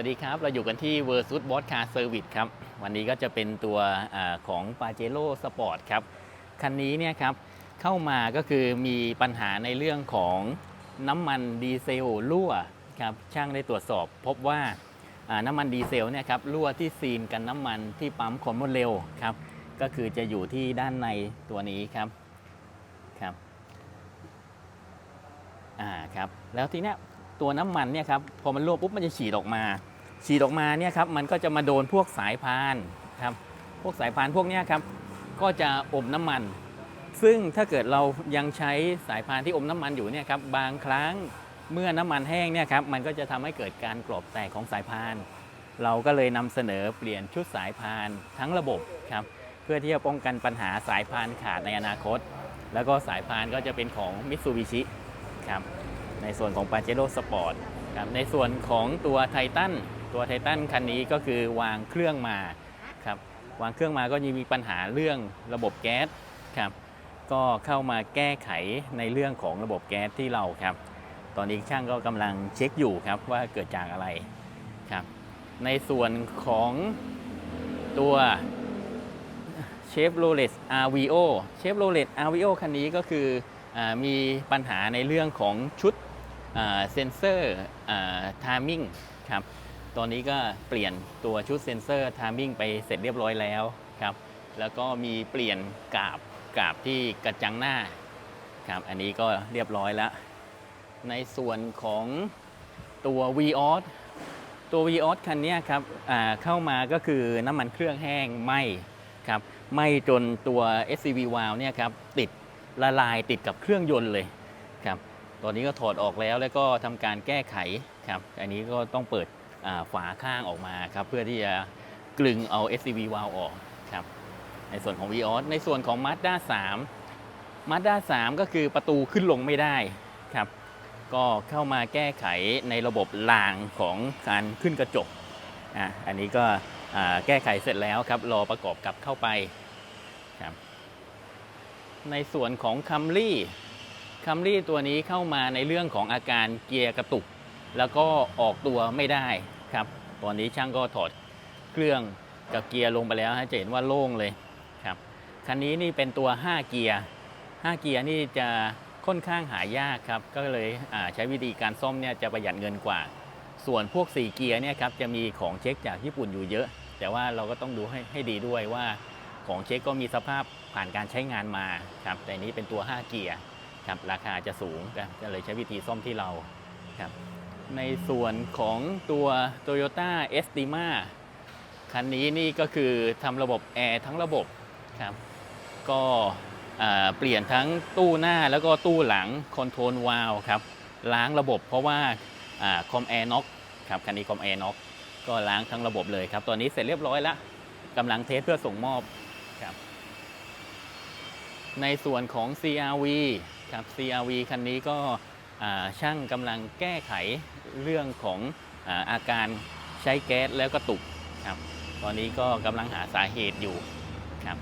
วัสดีครับ เราอยู่กันที่ Versus b o s Car Service ครับ วันนี้ก็จะเป็นตัวอของ p a j e r o Sport ครับ คันนี้เนี่ยครับ เข้ามาก็คือมีปัญหาในเรื่องของน้ำมันดีเซลรั่วครับ ช่างได้ตรวจสอบ พบว่าน้ำมันดีเซลเนี่ยครับรั่วที่ซีนกันน้ำมันที่ปั๊มคอมมเร็วครับ ก็คือจะอยู่ที่ด้านในตัวนี้ครับครับอ่าครับแล้วทีเนี้ยตัวน้ำมันเนี่ยครับพอมันรั่วปุ๊บมันจะฉีดออกมา ฉีดออกมาเนี่ยครับมันก็จะมาโดนพวกสายพานครับพวกสายพานพวกนี้ครับก็จะอมน้ำมัน ซึ่งถ้าเกิดเรายังใช้สายพานที่อมน้ำมันอยู่เนี่ยครับบางครั้งเมื่อน้ำมันแห้งเนี่ยครับมันก็จะทำให้เกิดการกรอบแตกของสายพาน เราก็เลยนำเสนอเปลี่ยนชุดสายพานทั้งระบบครับเพื่อที่จะป้องกันปัญหาสายพานขาดในอนาคต แล้วก็สายพานก็จะเป็นของมิตซูบิชิครับในส่วนของ p a j e r o Sport ครับในส่วนของตัวไททัน ตัวไททันคันนี้ก็คือวางเครื่องมาครับวางเครื่องมาก็ยังมีปัญหาเรื่องระบบแก๊สครับก็เข้ามาแก้ไขในเรื่องของระบบแก๊สที่เราครับ ตอนนี้ช่างก็กำลังเช็คอยู่ครับว่าเกิดจากอะไรครับ ในส่วนของตัว Chevrolet RVO Chevrolet RVO คันนี้ก็คืออมีปัญหาในเรื่องของชุดเซนเซอร์ทามิ่งครับ ตอนนี้ก็เปลี่ยนตัวชุดเซนเซอร์ทามิ่งไปเสร็จเรียบร้อยแล้วครับ แล้วก็มีเปลี่ยนกาบกาบที่กระจังหน้าครับ อันนี้ก็เรียบร้อยแล้ว ในส่วนของตัว v ีออสตัว v ีออสคันนี้ครับเข้ามาก็คือน้ำมันเครื่องแห้งไหมครับไหมจนตัว SCV v a l เนี่ยครับติดละลายติดกับเครื่องยนต์เลยครับตอนนี้ก็ถอดออกแล้วแล้วก็ทำการแก้ไขครับ อันนี้ก็ต้องเปิด ฝาข้างออกมาครับเพื่อที่จะกลึงเอา SCV valve ออกครับในส่วนของ v ีออสในส่วนของ Mazda 3 Mazda 3 ก็คือประตูขึ้นลงไม่ได้ครับ ก็เข้ามาแก้ไขในระบบรางของการขึ้นกระจกอะอันนี้ก็แก้ไขเสร็จแล้วครับ รอประกอบกับเข้าไปครับในส่วนของคัมรี่คัมรี่ตัวนี้เข้ามาในเรื่องของอาการเกียร์กระตุก แล้วก็ออกตัวไม่ได้ครับ ตอนนี้ช่างก็ถอดเครื่องกับเกียร์ลงไปแล้วฮะจะเห็นว่าโล่งเลยครับ คันนี้นี่เป็นตัว 5 เกียร์ 5 เกียร์นี่จะค่อนข้างหายากครับ ก็เลยใช้วิธีการซ่อมเนี่ยจะประหยัดเงินกว่า ส่วนพวก 4 เกียร์เนี่ยครับจะมีของเช็คจากญี่ปุ่นอยู่เยอะ แต่ว่าเราก็ต้องดูให้ให้ดีด้วยว่าของเช็คก็มีสภาพผ่านการใช้งานมาครับ แต่อันนี้เป็นตัว 5 เกียร์ครับ ราคาจะสูงครับก็เลยใช้วิธีซ่อมที่เราครับ ในส่วนของตัว Toyota Estima คันนี้นี่ก็คือทำระบบแอร์ทั้งระบบครับ ก็เปลี่ยนทั้งตู้หน้าแล้วก็ตู้หลังคอนโทรลวาลครับ ล้างระบบเพราะว่าคอมแอร์น็อกครับคันนี้คอมแอร์น็อกก็ล้างทั้งระบบเลยครับ ตอนนี้เสร็จเรียบร้อยแล้วกำลังเทสเพื่อส่งมอบครับ ในส่วนของ CRV ครับ CRV คันนี้ก็ ช่างกำลังแก้ไขเรื่องของอาการใช้แก๊สแล้วก็ตุกครับ ตอนนี้ก็กำลังหาสาเหตุอยู่ครับ